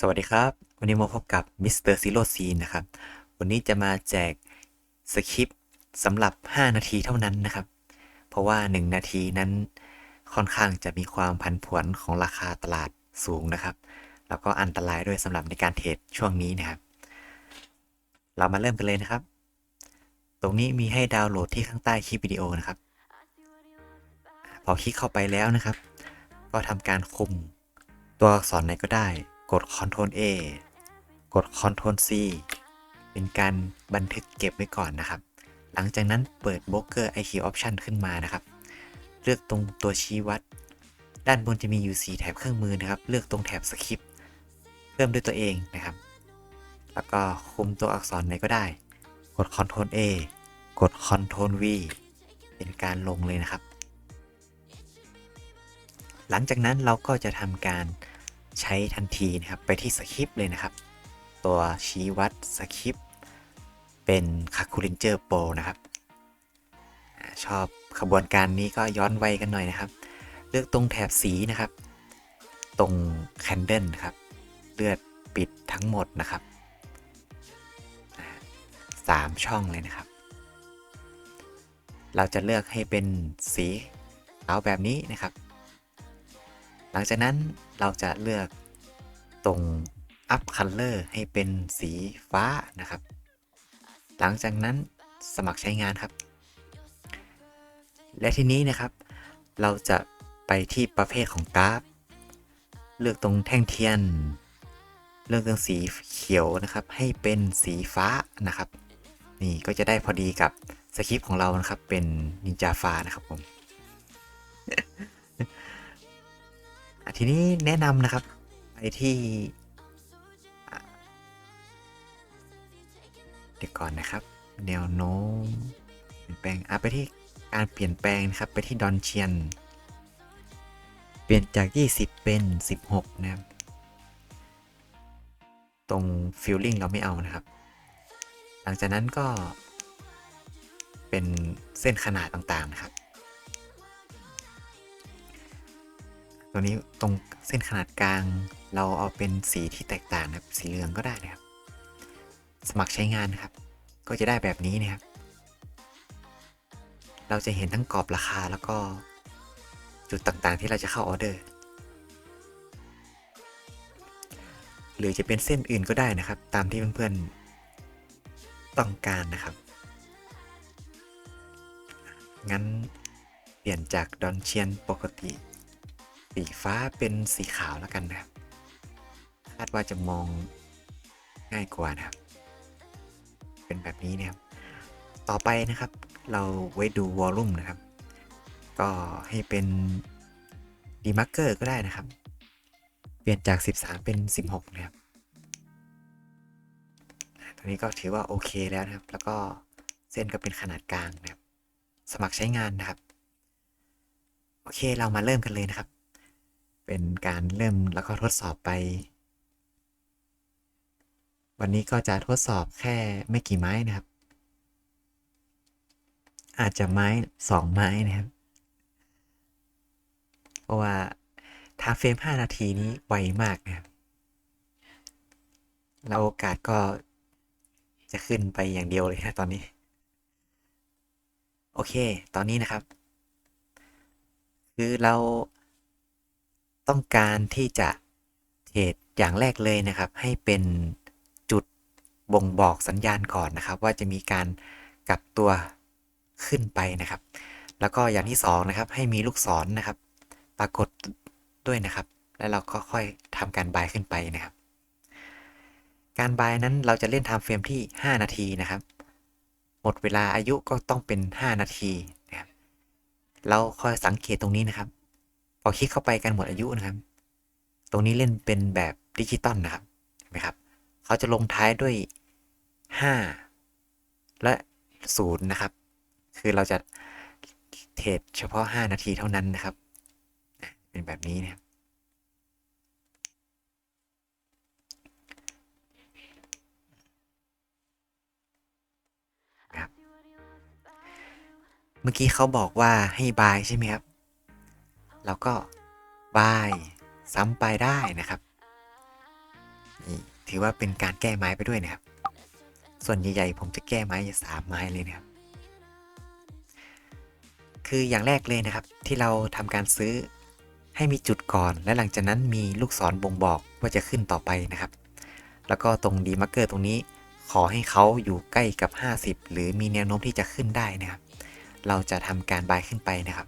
สวัสดีครับ วันนี้มาพบกับมิสเตอร์ซิโรซีนะครับ วันนี้จะมาแจกสคริปต์สำหรับ 5 นาทีเท่านั้นนะครับ เพราะว่า 1 นาทีนั้นค่อนข้างจะมีความผันผวนของราคาตลาดสูงนะครับ แล้วก็อันตรายด้วยสำหรับในการเทรดช่วงนี้นะครับ เรามาเริ่มกันเลยนะครับ ตรงนี้มีให้ดาวน์โหลดที่ข้างใต้คลิปวิดีโอนะครับ พอคลิกเข้าไปแล้วนะครับ ก็ทำการคุมตัวอักษรไหนก็ได้ กด Ctrl A กด Ctrl C เป็นการบันทึกเก็บไว้ก่อนนะครับ หลังจากนั้นเปิด Broker IQ Option ขึ้นมานะครับ เลือกตรงตัวชี้วัด ด้านบนจะมีอยู่ 4 แถบเครื่องมือนะครับ เลือกตรงแถบสคริปต์เพิ่มด้วยตัวเองนะครับ แล้วก็คุมตัวอักษรไหนก็ได้ กด Ctrl A กด Ctrl V เป็นการลงเลยนะครับ หลังจากนั้นเราก็จะทำการ ใช้ทันทีนะครับไปที่สคริปต์เลยนะครับ ตัวชี้วัดสคริปต์เป็น c a l c u l a t o r Pro นะครับชอบขบวนการนี้ก็ย้อนไวกันหน่อยนะครับ เลือกตรงแถบสีนะครับ ตรง Candle นะครับ เลือดปิดทั้งหมดนะครับสามช่องเลยนะครับ เราจะเลือกให้เป็นสีขาวแบบนี้นะครับ ลังจากนั้นเราจะเลือกตรง up color ให้เป็นสีฟ้านะครับ หลังจากนั้นสมัครใช้งานครับ และทีนี้นะครับ เราจะไปที่ประเภทของกราฟ เลือกตรงแท่งเทียน เลือกตรงสีเขียวนะครับ ให้เป็นสีฟ้านะครับ นี่ก็จะได้พอดีกับสคริปต์ของเรานะครับ เป็นนินจาฟ้านะครับผม ทีนี้แนะนำนะครับ ไปที่ เดี๋ยวก่อนนะครับ แนวโน้มเปลี่ยนแปลงอะไปที่การเปลี่ยนแปลงนะครับ ไปที่ดอนเชียน เปลี่ยนจาก 20 เป็น 16 นะครับ ตรงฟิลลิ่งเราไม่เอานะครับ หลังจากนั้นก็เป็นเส้นขนาดต่างๆนะครับ ตัวนี้ตรงเส้นขนาดกลาง เราเอาเป็นสีที่แตกต่างนะครับสีเหลืองก็ได้นะครับ สมัครใช้งานนะครับ ก็จะได้แบบนี้นะครับ เราจะเห็นทั้งกรอบราคาแล้วก็จุดต่างๆ ที่เราจะเข้าออเดอร์ หรือจะเป็นเส้นอื่นก็ได้นะครับ ตามที่เพื่อนๆต้องการนะครับ งั้นเปลี่ยนจากดอนเชียนปกติ สีฟ้าเป็นสีขาวแล้วกันนะครับ คาดว่าจะมองง่ายกว่านะครับ เป็นแบบนี้นะครับ ต่อไปนะครับ เราไว้ดูวอลลุ่มนะครับ ก็ให้เป็นดีมาร์เกอร์ก็ได้นะครับ เปลี่ยนจาก 13 เป็น 16 นะครับตัวนี้ก็ถือว่าโอเคแล้วนะครับ แล้วก็เส้นก็เป็นขนาดกลางนะครับ สมัครใช้งานนะครับ โอเคเรามาเริ่มกันเลยนะครับ เป็นการเริ่มแล้วก็ทดสอบไป วันนี้ก็จะทดสอบแค่ไม่กี่ไม้นะครับ อาจจะไม้สองไม้นะครับ เพราะว่าทาเฟรม5นาทีนี้ไวมากนะครับแล้วโอกาสก็จะขึ้นไปอย่างเดียวเลยนะตอนนี้ โอเค ตอนนี้นะครับ คือเรา ต้องการที่จะเทรดอย่างแรกเลยนะครับ ให้เป็นจุดบ่งบอกสัญญาณก่อนนะครับ ว่าจะมีการกลับตัวขึ้นไปนะครับ แล้วก็อย่างที่สองนะครับให้มีลูกศรนนะครับ ปรากฏด้วยนะครับ แล้วเราก็ค่อยทำการบายขึ้นไปนะครับ การบายนั้นเราจะเล่นไทม์เฟรมที่ 5 นาทีนะครับ หมดเวลาอายุก็ต้องเป็น 5 นาทีนะครับเราคอยสังเกตตรงนี้นะครับ พอคลิกเข้าไปกันหมดอายุนะครับ ตรงนี้เล่นเป็นแบบดิจิตอลนะครับเห็นไหมครับ เขาจะลงท้ายด้วย 5 และ 0 นะครับ คือเราจะเทรดเฉพาะ 5 นาทีเท่านั้นนะครับ เป็นแบบนี้นะครับครับเมื่อกี้เขาบอกว่าให้บายใช่ไหมครับ เราก็บายซ้ำไปได้นะครับนี่ถือว่าเป็นการแก้ไม้ไปด้วยนะครับ ส่วนใหญ่ๆผมจะแก้ไม้สามไม้เลยนะครับ คืออย่างแรกเลยนะครับ ที่เราทำการซื้อให้มีจุดก่อน และหลังจากนั้นมีลูกศรบ่งบอกว่าจะขึ้นต่อไปนะครับ แล้วก็ตรงดีมาร์เกอร์ตรงนี้ขอให้เขาอยู่ใกล้กับ 50 หรือมีแนวโน้มที่จะขึ้นได้นะครับ เราจะทำการบายขึ้นไปนะครับ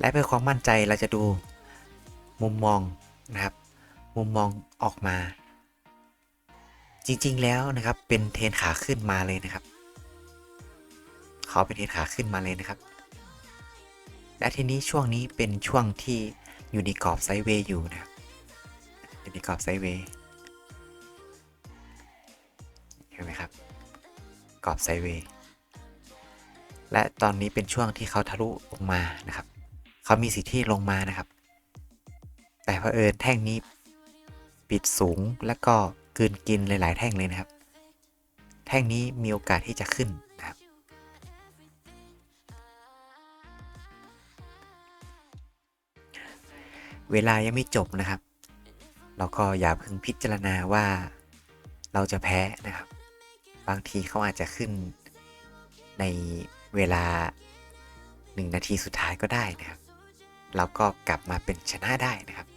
และเพื่อความมั่นใจเราจะดูมุมมองนะครับ มุมมองออกมา จริงๆแล้วนะครับ เป็นเทนขาขึ้นมาเลยนะครับเขาเป็นเทนขาขึ้นมาเลยนะครับ และทีนี้ช่วงนี้เป็นช่วงที่อยู่ในกรอบไซเวย์อยู่นะครับอยู่ในกรอบไซเวย์เห็นไหมครับกรอบไซเวย์และตอนนี้เป็นช่วงที่เขาทะลุลงมานะครับ เขามีสิทธิ์ที่ลงมานะครับ แต่เผอิญแท่งนี้ปิดสูงแล้วก็กืนกินหลายๆ แท่งเลยนะครับ แท่งนี้มีโอกาสที่จะขึ้นนะครับ เวลายังไม่จบนะครับ เราก็อย่าเพิ่งพิจารณาว่าเราจะแพ้นะครับ บางทีเขาอาจจะขึ้นในเวลา 1 นาทีสุดท้ายก็ได้นะครับ เราก็กลับมาเป็นชนะได้นะครับ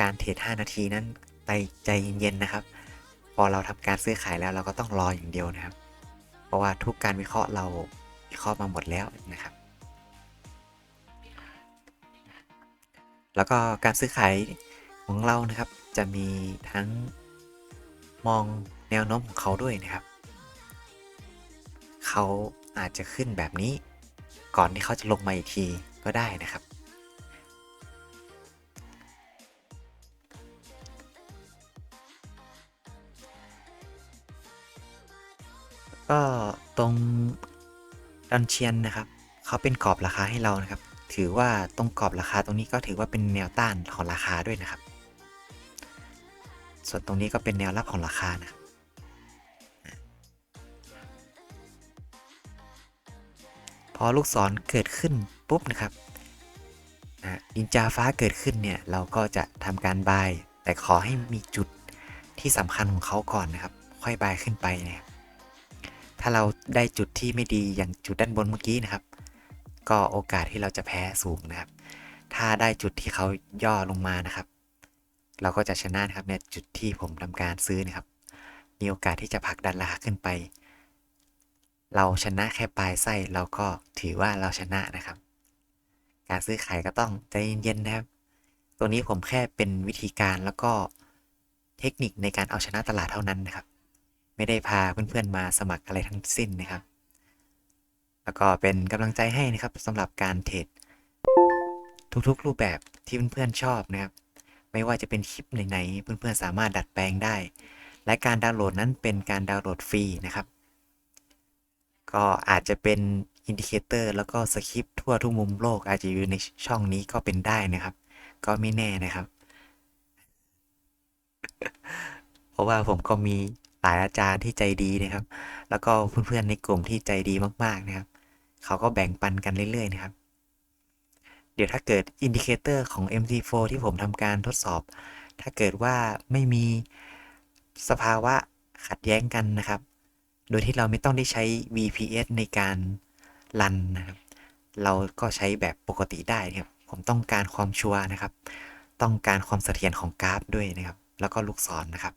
การเทรด5นาทีนั้นใจใจเย็นๆนะครับ พอเราทำการซื้อขายแล้วเราก็ต้องรออย่างเดียวนะครับ เพราะว่าทุกการวิเคราะห์เราวิเคราะห์มาหมดแล้วนะครับ แล้วก็การซื้อขายของเรานะครับ จะมีทั้งมองแนวโน้มของเขาด้วยนะครับ เขาอาจจะขึ้นแบบนี้ ก่อนที่เขาจะลงมาอีกทีก็ได้นะครับ ก็ตรงดันเชียนนะครับเขาเป็นกรอบราคาให้เรานะครับ ถือว่าตรงกรอบราคาตรงนี้ก็ถือว่าเป็นแนวต้านของราคาด้วยนะครับ ส่วนตรงนี้ก็เป็นแนวรับของราคานะครับพอลูกศรเกิดขึ้นปุ๊บนะครับนะดินจาฟ้าเกิดขึ้นเนี่ยเราก็จะทำการบาย แต่ขอให้มีจุดที่สำคัญของเขาก่อนนะครับ ค่อยบายขึ้นไปนะครับ ถ้าเราได้จุดที่ไม่ดีอย่างจุดด้านบนเมื่อกี้นะครับ ก็โอกาสที่เราจะแพ้สูงนะครับ ถ้าได้จุดที่เขาย่อลงมานะครับ เราก็จะชนะนะครับในจุดที่ผมทำการซื้อนะครับ มีโอกาสที่จะผลักดันราคาขึ้นไป เราชนะแค่ปลายไส้เราก็ถือว่าเราชนะนะครับ การซื้อขายก็ต้องใจเย็นๆนะครับ ตัวนี้ผมแค่เป็นวิธีการแล้วก็เทคนิคในการเอาชนะตลาดเท่านั้นนะครับ ไม่ได้พาเพื่อนๆมาสมัครอะไรทั้งสิ้นนะครับ แล้วก็เป็นกำลังใจให้นะครับสำหรับการเทรดทุกๆ รูปแบบที่เพื่อนๆชอบนะครับ ไม่ว่าจะเป็นคลิปไหนๆเพื่อนๆสามารถดัดแปลงได้ และการดาวน์โหลดนั้นเป็นการดาวน์โหลดฟรีนะครับ ก็อาจจะเป็นอินดิเคเตอร์แล้วก็สคริปทั่วทุกมุมโลกอาจจะอยู่ในช่องนี้ก็เป็นได้นะครับ ก็ไม่แน่นะครับ เพราะว่าผมก็มี หลายอาจารย์ที่ใจดีนะครับ แล้วก็เพื่อนๆในกลุ่มที่ใจดีมากๆนะครับ เขาก็แบ่งปันกันเรื่อยๆนะครับ เดี๋ยวถ้าเกิดอินดิเคเตอร์ของ MT4 ที่ผมทำการทดสอบ ถ้าเกิดว่าไม่มีสภาวะขัดแย้งกันนะครับ โดยที่เราไม่ต้องได้ใช้ VPS ในการรันนะครับ เราก็ใช้แบบปกติได้นะครับ ผมต้องการความชัวร์นะครับ ต้องการความเสถียรของกราฟด้วยนะครับ แล้วก็ลูกศรนนะครับ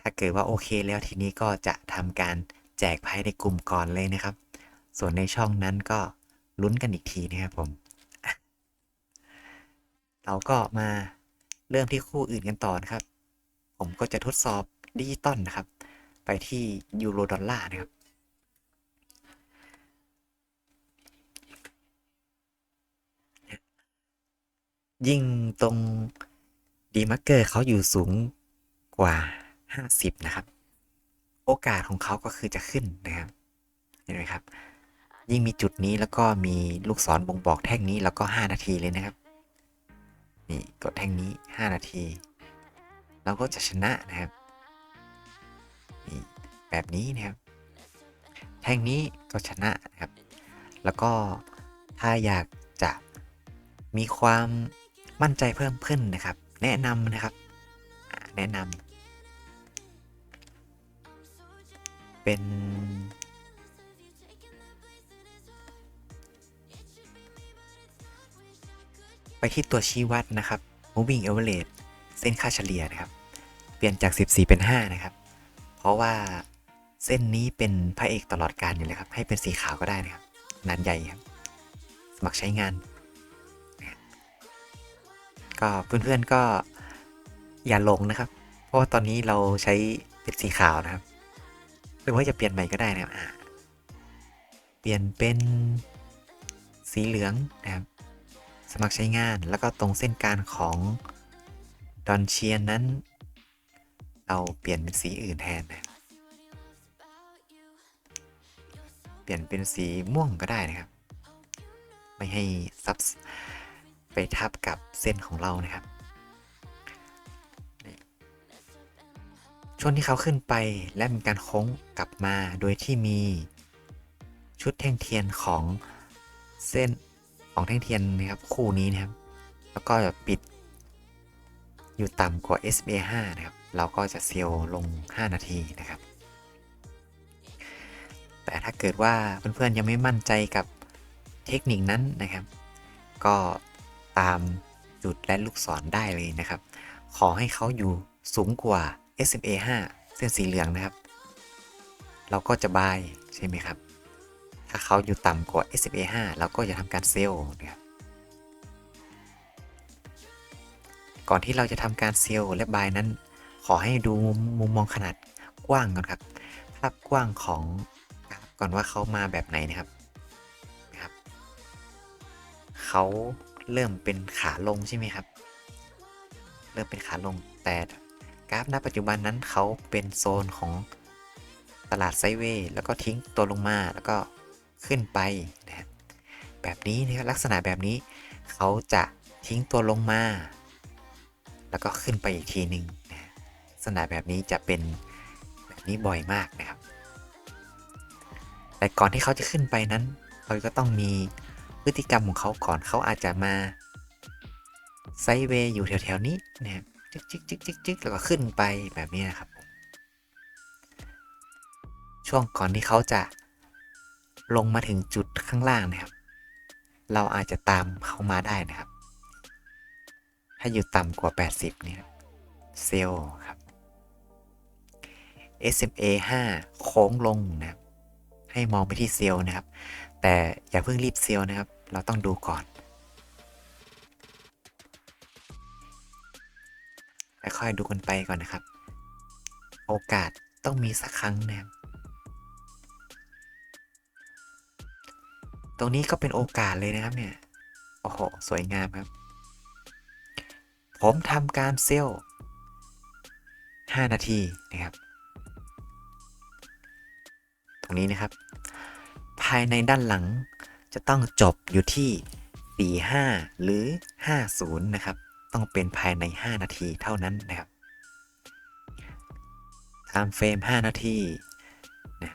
ถ้าเกิดว่าโอเคแล้วทีนี้ก็จะทำการแจกภายในกลุ่มก่อนเลยนะครับ ส่วนในช่องนั้นก็ลุ้นกันอีกทีนะครับผม เราก็มาเริ่มที่คู่อื่นกันต่อนะครับ ผมก็จะทดสอบดิจิตอลนะครับ ไปที่ยูโรดอลลาร์นะครับยิ่งตรงดีมาร์เกอร์เขาอยู่สูงกว่า 50 นะครับ โอกาสของเขาก็คือจะขึ้นนะครับ เห็นไหมครับ ยิ่งมีจุดนี้แล้วก็มีลูกศรบ่งบอกแท่งนี้แล้วก็ 5 นาทีเลยนะครับ นี่กดแท่งนี้ 5 นาที เราก็จะชนะนะครับนี่แบบนี้นะครับ แท่งนี้ก็ชนะนะครับ แล้วก็ถ้าอยากจะมีความมั่นใจเพิ่มขึ้นนะครับ แนะนำนะครับ แนะนำ เป็น ไปที่ตัวชี้วัดนะครับ moving average เส้นค่าเฉลี่ยนะครับ เปลี่ยนจาก 14 เป็น 5 นะครับ เพราะว่าเส้นนี้เป็นพระเอกตลอดการอยู่เลยครับ ให้เป็นสีขาวก็ได้นะครับ นาดใหญ่ครับ สมัครใช้งาน ก็เพื่อนๆก็อย่าหลงนะครับ เพราะว่าตอนนี้เราใช้เป็นสีขาวนะครับ หรือว่าจะเปลี่ยนใหม่ก็ได้นะครับเปลี่ยนเป็นสีเหลืองนะครับ สมัครใช้งานแล้วก็ตรงเส้นกางของดอนเชียนนั้น เราเปลี่ยนเป็นสีอื่นแทนนะเปลี่ยนเป็นสีม่วงก็ได้นะครับ ไม่ให้ซับไปทับกับเส้นของเรานะครับ ช่วงที่เขาขึ้นไปและมีการโค้งกลับมาโดยที่มีชุดแท่งเทียนของเส้นของแท่งเทียนนะครับคู่นี้นะครับ แล้วก็ปิด อยู่ต่ำกว่า SBA 5นะครับ เราก็จะเซลล์ลง5 นาทีนะครับ แต่ถ้าเกิดว่าเพื่อนๆยังไม่มั่นใจกับเทคนิคนั้นนะครับ ก็ตามจุดและลูกศรได้เลยนะครับ ขอให้เขาอยู่สูงกว่า SMA 5 เส้นสีเหลืองนะครับ เราก็จะบายใช่ไหมครับ ถ้าเขาอยู่ต่ำกว่า SMA 5 เราก็จะทำการเซลล์นะครับก่อนที่เราจะทำการเซลล์และบายนั้น ขอให้ดูมุมมองขนาดกว้างก่อนครับภาพกว้างของก่อนว่าเขามาแบบไหนนะครับนะครับ เขาเริ่มเป็นขาลงใช่ไหมครับ เริ่มเป็นขาลงแต่ กราฟณปัจจุบันนั้นเขาเป็นโซนของตลาดไซเวย์แล้วก็ทิ้งตัวลงมาแล้วก็ขึ้นไปนะครับแบบนี้นะครับลักษณะแบบนี้เขาจะทิ้งตัวลงมา แล้วก็ขึ้นไปอีกทีหนึ่งนะลักษณะแบบนี้จะเป็นแบบนี้บ่อยมากนะครับ แต่ก่อนที่เขาจะขึ้นไปนั้นเราก็ต้องมีพฤติกรรมของเขาก่อนเขาอาจจะมาไซเวย์อยู่แถวๆนี้นะครับ จึ๊กจึ๊กจึ๊กจึ๊กจึ๊กแล้วก็ขึ้นไปแบบนี้นะครับ ช่วงก่อนที่เขาจะลงมาถึงจุดข้างล่างนะครับ เราอาจจะตามเขามาได้นะครับ ถ้าอยู่ต่ำกว่า 80 เนี่ยเซลครับ SMA 5 โค้งลงนะครับ ให้มองไปที่เซลนะครับ แต่อย่าเพิ่งรีบเซลนะครับ เราต้องดูก่อน ค่อยๆดูกันไปก่อนนะครับ โอกาสต้องมีสักครั้งนะครับตรงนี้ก็เป็นโอกาสเลยนะครับเนี่ยโอ้โหสวยงามครับ ผมทำการเซลล์5นาทีนะครับ ตรงนี้นะครับ ภายในด้านหลังจะต้องจบอยู่ที่ 45 หรือ 50 นะครับ ต้องเป็นภายใน 5 นาทีเท่านั้นนะครับ time frame 5นาทีนะ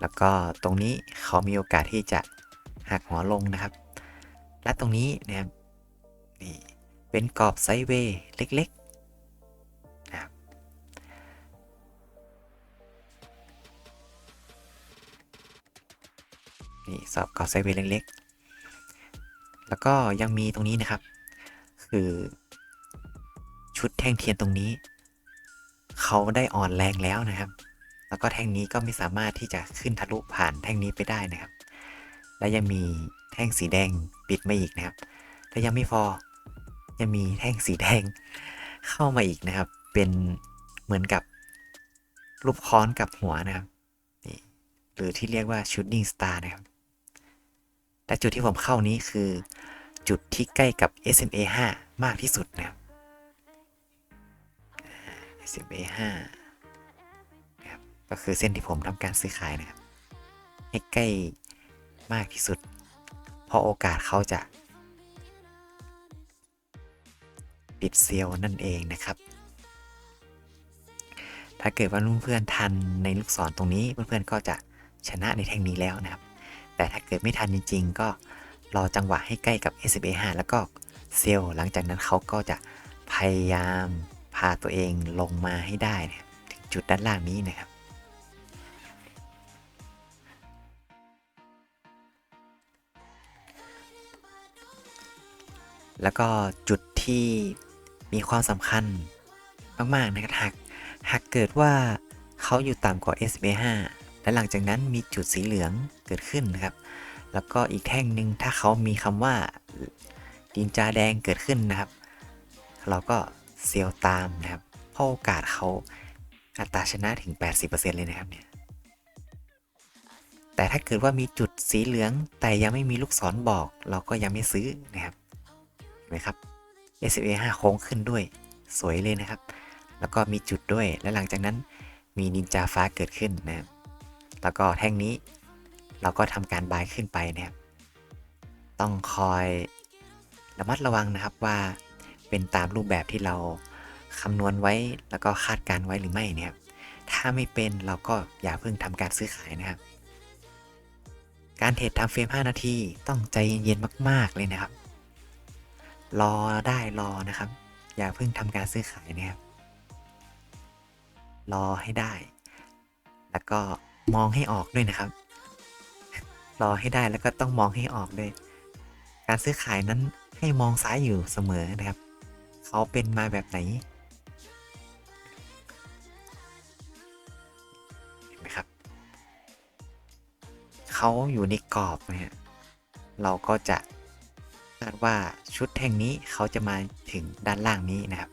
แล้วก็ตรงนี้เขามีโอกาสที่จะหักหัวลงนะครับ และตรงนี้นะครับนี่เป็นกรอบไซด์เวย์เล็กๆนะครับนี่สอบกรอบไซด์เวย์เล็กๆ แล้วก็ยังมีตรงนี้นะครับ คือ ชุดแท่งเทียนตรงนี้ เขาได้อ่อนแรงแล้วนะครับ แล้วก็แท่งนี้ก็ไม่สามารถที่จะขึ้นทะลุผ่านแท่งนี้ไปได้นะครับ และยังมีแท่งสีแดงปิดมาอีกนะครับและยังไม่พอยังมีแท่งสีแดงเข้ามาอีกนะครับ เป็นเหมือนกับรูปค้อนกับหัวนะครับนี่หรือที่เรียกว่า shooting star นะครับและจุดที่ผมเข้านี้คือจุดที่ใกล้กับ SMA 5 มากที่สุดนะครับ SMA 5นะครับก็คือเส้นที่ผมทำการซื้อขายนะครับ ให้ใกล้มากที่สุด เพราะโอกาสเขาจะ ปิดเซลล์นั่นเองนะครับ ถ้าเกิดว่าเพื่อนๆทันในลูกศรตรงนี้เพื่อนๆก็จะชนะในแท่งนี้แล้วนะครับ แต่ถ้าเกิดไม่ทันจริง ๆ ก็รอจังหวะให้ใกล้กับ SMA 5แล้วก็เซลล์หลังจากนั้นเขาก็จะพยายามาตัวเองลงมาให้ได้นะถึงจุดด้านล่างนี้นะครับ แล้วก็จุดที่มีความสำคัญมาก ๆ นะครับหากหากเกิดว่าเขาอยู่ต่ำกว่า SB5 และหลังจากนั้นมีจุดสีเหลืองเกิดขึ้นนะครับ แล้วก็อีกแท่งหนึ่งถ้าเขามีคำว่าดินจาแดงเกิดขึ้นนะครับ เราก็ เซียวตามนะครับเพราะโอกาสเขาอัตราชนะถึง 80%เลยนะครับเนี่ยแต่ถ้าเกิดว่ามีจุดสีเหลือง แต่ยังไม่มีลูกศรบอก เราก็ยังไม่ซื้อนะครับเห็นไหมครับ s a 5โค้งขึ้นด้วย สวยเลยนะครับ แล้วก็มีจุดด้วยและหลังจากนั้นมีนินจาฟ้าเกิดขึ้นนะครับแล้วก็แท่งนี้เราก็ทำการบายขึ้นไปนะครับ ต้องคอยระมัดระวังนะครับว่า เป็นตามรูปแบบที่เราคำนวณไว้แล้วก็คาดการไว้หรือไม่เนี่ยครับ ถ้าไม่เป็นเราก็อย่าเพิ่งทำการซื้อขายนะครับ การเทรดทำเฟรม 5 นาทีต้องใจเย็นๆมาก ๆ เลยนะครับ รอได้รอนะครับ อย่าเพิ่งทำการซื้อขายนะครับ รอให้ได้ แล้วก็มองให้ออกด้วยนะครับ รอให้ได้แล้วก็ต้องมองให้ออกด้วย การซื้อขายนั้นให้มองซ้ายอยู่เสมอนะครับ เขาเป็นมาแบบไหนเห็นไหมครับ เขาอยู่ในกรอบนะฮะเราก็จะคาดว่าชุดแท่งนี้เขาจะมาถึงด้านล่างนี้นะครับ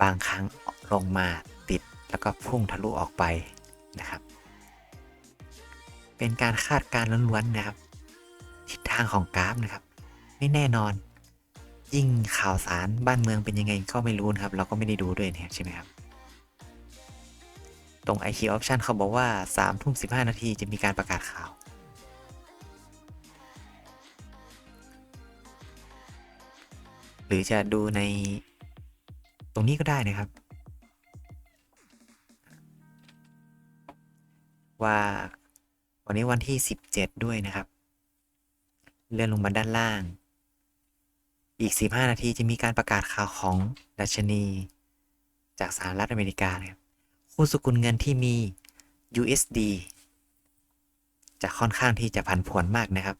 บางครั้งลงมาติดแล้วก็พุ่งทะลุออกไปนะครับ เป็นการคาดการณ์ล้วนๆนะครับ ทิศทางของกราฟนะครับ ไม่แน่นอน ยิ่งข่าวสารบ้านเมืองเป็นยังไงก็ไม่รู้นะครับ เราก็ไม่ได้ดูด้วยนะครับใช่ไหมครับ ตรง IQ Option เขาบอกว่า3ทุ่ม15 นาทีจะมีการประกาศข่าว หรือจะดูในตรงนี้ก็ได้นะครับ ว่าวันนี้วันที่ 17 ด้วยนะครับ เลื่อนลงมาด้านล่าง อีก 15 นาทีจะมีการประกาศข่าวของดัชนี จากสหรัฐอเมริกาครับคู่สกุลเงินที่มี USD จะค่อนข้างที่จะผันผวนมากนะครับ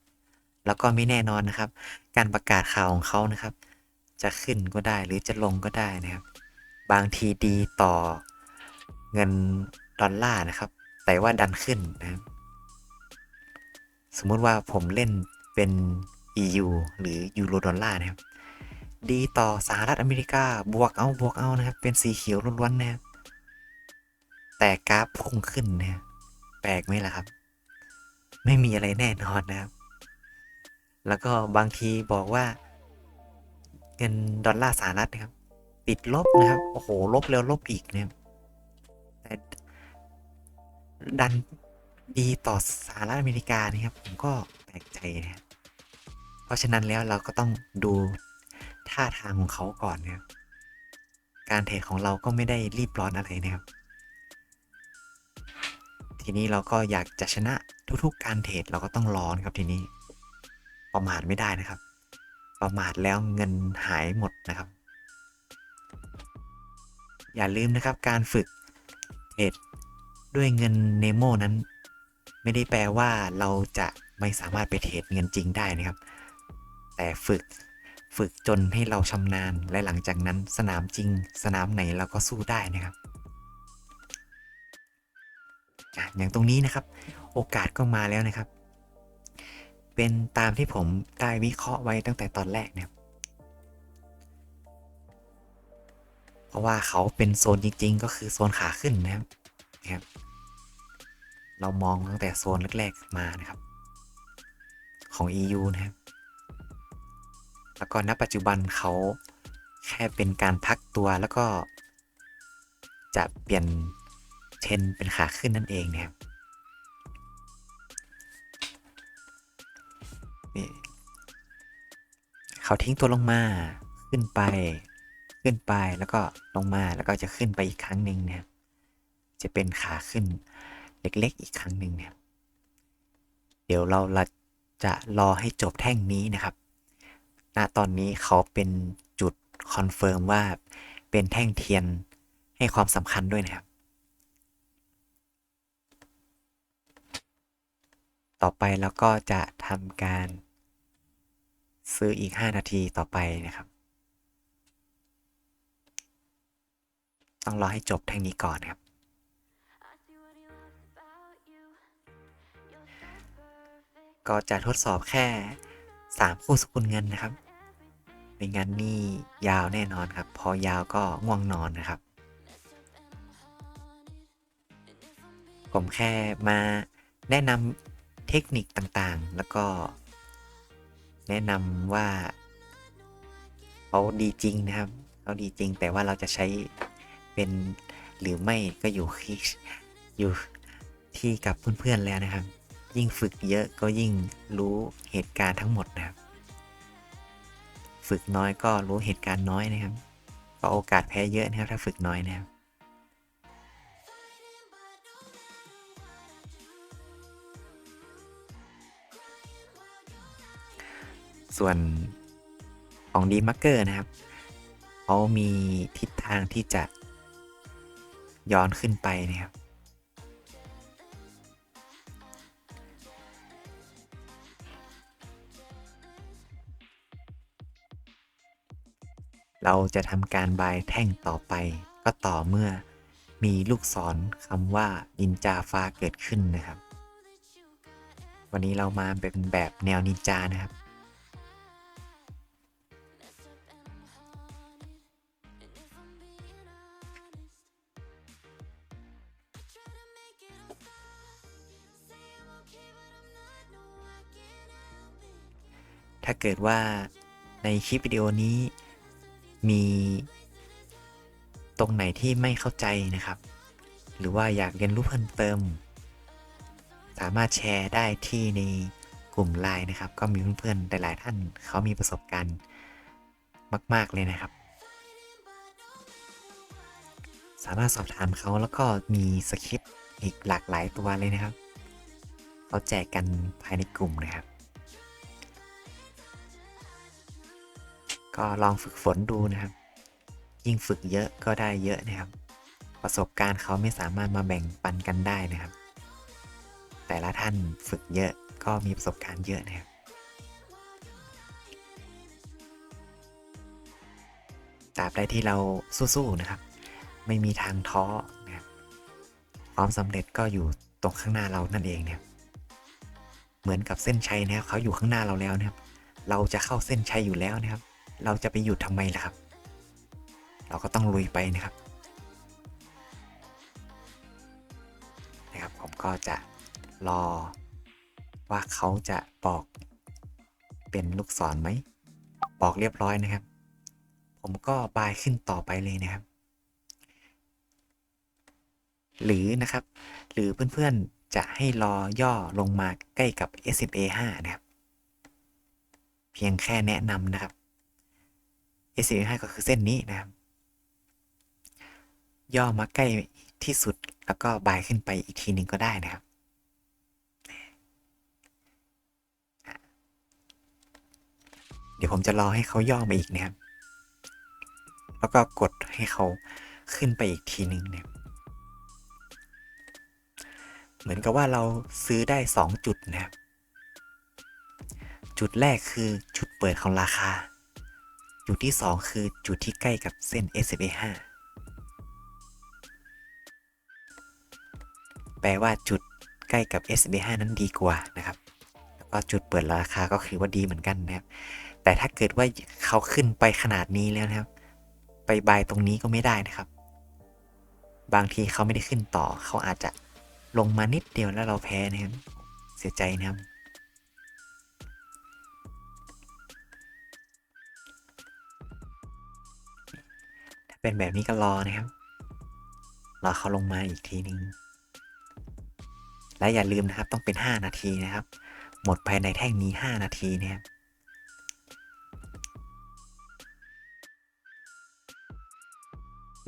แล้วก็ไม่แน่นอนนะครับ การประกาศข่าวของเขานะครับ จะขึ้นก็ได้หรือจะลงก็ได้นะครับ บางทีดีต่อเงินดอลลาร์นะครับ แต่ว่าดันขึ้นนะครับ สมมุติว่าผมเล่นเป็น EU หรือยูโรดอลลาร์นะครับ ดีต่อสหรัฐอเมริกาบวกเอาบวกเอานะครับ เป็นสีเขียวล้วนๆนะครับ แต่กราฟพุ่งขึ้นนะแปลกไหมล่ะครับ ไม่มีอะไรแน่นอนนะครับ แล้วก็บางทีบอกว่า เงินดอลลาร์สหรัฐนะครับ ติดลบนะครับ โอ้โห ลบแล้วลบอีกเนะครับแต่ดันดีต่อสหรัฐอเมริกานะครับ ผมก็แปลกใจนะครับ ราะฉะนั้นแล้วเราก็ต้องดูท่าทางของเขาก่อนนะครับการเทรดของเราก็ไม่ได้รีบร้อนอะไรนะครับ ทีนี้เราก็อยากจะชนะทุกๆ การเทรดเราก็ต้องร้อนครับทีนี้ประมาทไม่ได้นะครับ ประมาทแล้วเงินหายหมดนะครับ อย่าลืมนะครับการฝึกเทรดด้วยเงินเนโมนั้น ไม่ได้แปลว่าเราจะไม่สามารถไปเทรดเงินจริงได้นะครับ แต่ฝึก ฝึกจนให้เราชำนาญ และหลังจากนั้นสนามจริง สนามไหนเราก็สู้ได้นะครับอย่างตรงนี้นะครับ โอกาสก็มาแล้วนะครับ เป็นตามที่ผมได้วิเคราะห์ไว้ตั้งแต่ตอนแรกนะครับ เพราะว่าเขาเป็นโซนจริง ๆ ก็คือโซนขาขึ้นนะครับนะครับ เรามองตั้งแต่โซนแรกๆมานะครับ ของ EU นะครับ แล้วก็ณปัจจุบันเขาแค่เป็นการพักตัวแล้วก็ จะเปลี่ยนเทรนเป็นขาขึ้นนั่นเองนะครับนี่เขาทิ้งตัวลงมาขึ้นไป ขึ้นไปแล้วก็ลงมาแล้วก็จะขึ้นไปอีกครั้งหนึ่งนะครับจะเป็นขาขึ้นเล็กๆอีกครั้งหนึ่งเนี่ย เดี๋ยวเราจะรอให้จบแท่งนี้นะครับ ณตอนนี้เขาเป็นจุดคอนเฟิร์มว่าเป็นแท่งเทียนให้ความสำคัญด้วยนะครับ ต่อไปเราก็จะทำการซื้ออีก 5 นาทีต่อไปนะครับ ต้องรอให้จบแท่งนี้ก่อนนะครับ ก็จะทดสอบแค่ 3 คู่สกุลเงินนะครับ ไม่งั้นนี่ยาวแน่นอนครับ พอยาวก็ง่วงนอนนะครับ ผมแค่มาแนะนำเทคนิคต่างๆ แล้วก็ แนะนำว่าเขาดีจริงนะครับเขาดีจริง แต่ว่าเราจะใช้เป็นหรือไม่ก็อยู่ที่อยู่ที่กับเพื่อนๆแล้วนะครับ ยิ่งฝึกเยอะก็ยิ่งรู้เหตุการณ์ทั้งหมดนะครับ ฝึกน้อยก็รู้เหตุการณ์น้อยนะครับ ก็โอกาสแพ้เยอะนะครับ ถ้าฝึกน้อยนะครับส่วนของดีมักเกอร์นะครับ เขามีทิศทางที่จะย้อนขึ้นไปนะครับ เราจะทำการบายแท่งต่อไป ก็ต่อเมื่อมีลูกศรคำว่านินจาฟ้าเกิดขึ้นนะครับ วันนี้เรามาเป็นแบบแนวนินจานะครับ ถ้าเกิดว่าในคลิปวิดีโอนี้ มีตรงไหนที่ไม่เข้าใจนะครับ หรือว่าอยากเรียนรู้เพิ่มเติม สามารถแชร์ได้ที่ในกลุ่มไลน์นะครับ ก็มีเพื่อนๆหลายๆท่านเขามีประสบการณ์มาก ๆ เลยนะครับ สามารถสอบถามเขาแล้วก็มีสคริปต์อีกหลากหลายตัวเลยนะครับ เขาแจกกันภายในกลุ่มนะครับ ก็ลองฝึกฝนดูนะครับ ยิ่งฝึกเยอะก็ได้เยอะนะครับ ประสบการณ์เขาไม่สามารถมาแบ่งปันกันได้นะครับ แต่ละท่านฝึกเยอะก็มีประสบการณ์เยอะนะครับตราบใดที่เราสู้ๆนะครับ ไม่มีทางท้อนะครับความสำเร็จก็อยู่ตรงข้างหน้าเรานั่นเองเนะครับเหมือนกับเส้นชัยนะครับเขาอยู่ข้างหน้าเราแล้วนะครับ เราจะเข้าเส้นชัยอยู่แล้วนะครับ เราจะไปหยุดทำไมล่ะครับ เราก็ต้องลุยไปนะครับนะครับ ผมก็จะรอว่าเขาจะบอกเป็นลูกศรไหม บอกเรียบร้อยนะครับ ผมก็บายขึ้นต่อไปเลยนะครับ หรือนะครับ หรือเพื่อนๆจะให้รอย่อลงมาใกล้กับ SMA 5 นะครับ เพียงแค่แนะนำนะครับ SMA 5ก็คือเส้นนี้นะครับ ย่อมาใกล้ที่สุดแล้วก็บายขึ้นไปอีกทีหนึ่งก็ได้นะครับ เดี๋ยวผมจะรอให้เขาย่อมาอีกนะครับ แล้วก็กดให้เขาขึ้นไปอีกทีหนึ่งเนี่ย เหมือนกับว่าเราซื้อได้ 2 จุดนะครับ จุดแรกคือจุดเปิดของราคา จุดที่ 2 คือจุดที่ใกล้กับเส้น SMA 5แปลว่าจุดใกล้กับ SMA 5นั้นดีกว่านะครับ แล้วก็จุดเปิดราคาก็คือว่าดีเหมือนกันนะครับ แต่ถ้าเกิดว่าเขาขึ้นไปขนาดนี้แล้วนะครับ ไปบายตรงนี้ก็ไม่ได้นะครับ บางทีเขาไม่ได้ขึ้นต่อ เขาอาจจะลงมานิดเดียวแล้วเราแพ้นะครับ เสียใจนะครับ เป็นแบบนี้ก็รอนะครับ รอเขาลงมาอีกทีนึง และอย่าลืมนะครับต้องเป็น 5 นาทีนะครับ หมดภายในแท่งนี้ 5 นาทีนะครับ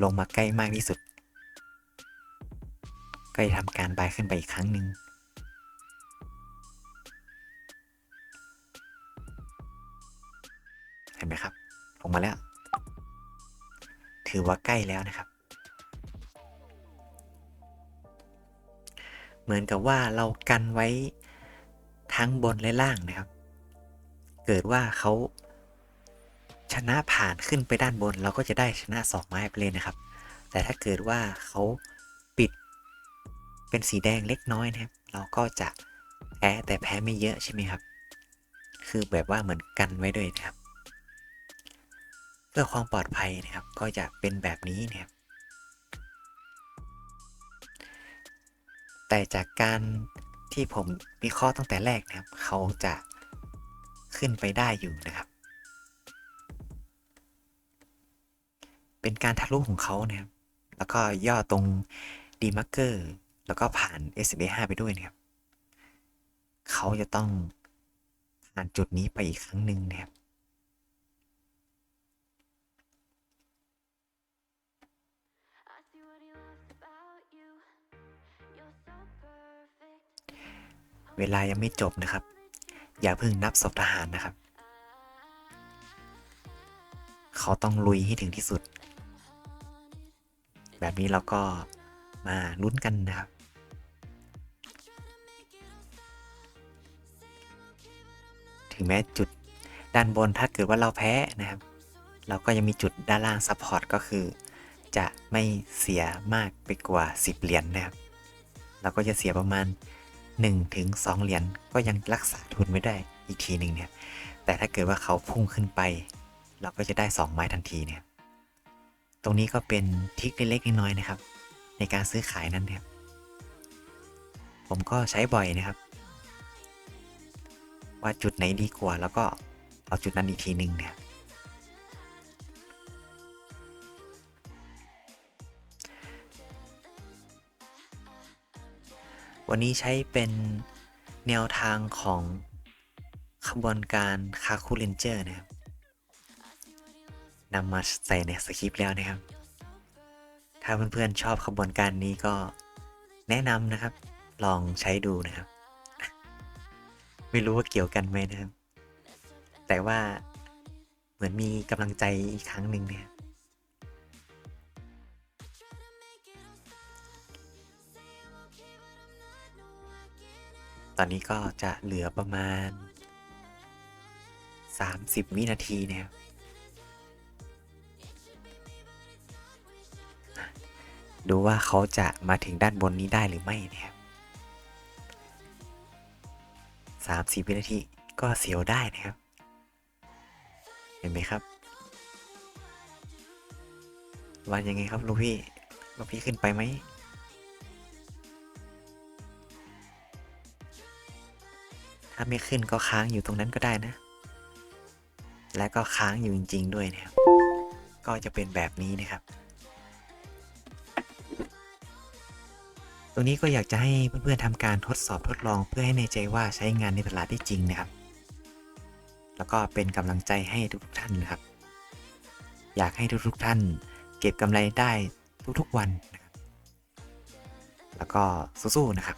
ลงมาใกล้มากที่สุด ก็จะทำการบายขึ้นไปอีกครั้งหนึ่ง เห็นไหมครับ ลงมาแล้ว อว่าใกล้แล้วนะครับ เหมือนกับว่าเรากันไว้ทั้งบนและล่างนะครับ เกิดว่าเขาชนะผ่านขึ้นไปด้านบน เราก็จะได้ชนะสองไม้ไปเลยนะครับ แต่ถ้าเกิดว่าเขาปิดเป็นสีแดงเล็กน้อยนะครับ เราก็จะแพ้แต่แพ้ไม่เยอะใช่ไหมครับ คือแบบว่าเหมือนกันไว้ด้วยนะครับ พื่อความปลอดภัยนะครับ ก็จะเป็นแบบนี้นะครับ แต่จากการที่ผมวิเคราะห์ตั้งแต่แรกนะครับ เขาจะขึ้นไปได้อยู่นะครับ เป็นการทะลุของเขานะครับ แล้วก็ย่อตรงดีมาร์เกอร์แล้วก็ผ่าน SMA 5ไปด้วยนะครับ เขาจะต้องผ่านจุดนี้ไปอีกครั้งหนึ่งนะครับ เวลายังไม่จบนะครับ อย่าเพิ่งนับศพทหารนะครับ เขาต้องลุยให้ถึงที่สุด แบบนี้เราก็มาลุ้นกันนะครับ ถึงแม้จุดด้านบนถ้าเกิดว่าเราแพ้นะครับ เราก็ยังมีจุดด้านล่างซัพพอร์ตก็คือ จะไม่เสียมากไปกว่า 10 เหรียญนะครับ เราก็จะเสียประมาณ 1ถึง2เหรียญก็ยังรักษาทุนไม่ได้อีกทีหนึ่งเนี่ย แต่ถ้าเกิดว่าเขาพุ่งขึ้นไป เราก็จะได้ 2 ไม้ทันทีเนี่ย ตรงนี้ก็เป็นทิคเล็กๆน้อยๆนะครับ ในการซื้อขายนั้นนะครับ ผมก็ใช้บ่อยนะครับ ว่าจุดไหนดีกว่าแล้วก็เอาจุดนั้นอีกทีหนึ่งเนี่ย วันนี้ใช้เป็นแนวทางของขบวนการคาคูเลนเจอร์นะครับนำมาใส่ในสคริปต์แล้วนะครับ ถ้าเพื่อนๆชอบขบวนการนี้ก็แนะนำนะครับ ลองใช้ดูนะครับ ไม่รู้ว่าเกี่ยวกันไหมนะครับ แต่ว่าเหมือนมีกำลังใจอีกครั้งหนึ่งเนี่ย ตอนนี้ก็จะเหลือประมาณ 30 วินาทีนะครับดูว่าเขาจะมาถึงด้านบนนี้ได้หรือไม่นะครับสามสิบวินาทีก็เสียวได้นะครับ เห็นไหมครับ วันยังไงครับลูกพี่ลูกพี่ขึ้นไปไหม ถ้าไม่ขึ้นก็ค้างอยู่ตรงนั้นก็ได้นะ และก็ค้างอยู่จริง ๆ ด้วยนะครับ ก็จะเป็นแบบนี้นะครับ ตรงนี้ก็อยากจะให้เพื่อนๆทำการทดสอบทดลองเพื่อให้แน่ใจว่าใช้งานในตลาดได้จริงนะครับ แล้วก็เป็นกำลังใจให้ทุกๆท่านนะครับ อยากให้ทุกๆท่าน เก็บกำไรได้ทุกๆวันนะครับ แล้วก็สู้ๆนะครับ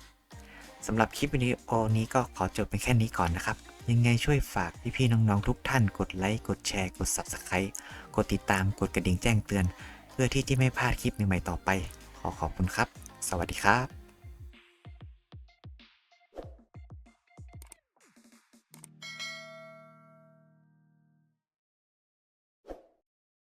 สำหรับคลิปวิดีโอนี้ก็ขอจบเป็นแค่นี้ก่อนนะครับ ยังไงช่วยฝากพี่ๆน้องๆทุกท่านกดไลค์กดแชร์กด Subscribe กดติดตามกดกระดิ่งแจ้งเตือน เพื่อที่จะไม่พลาดคลิปใหม่ๆต่อไป ขอขอบคุณครับ สวัสดีครับ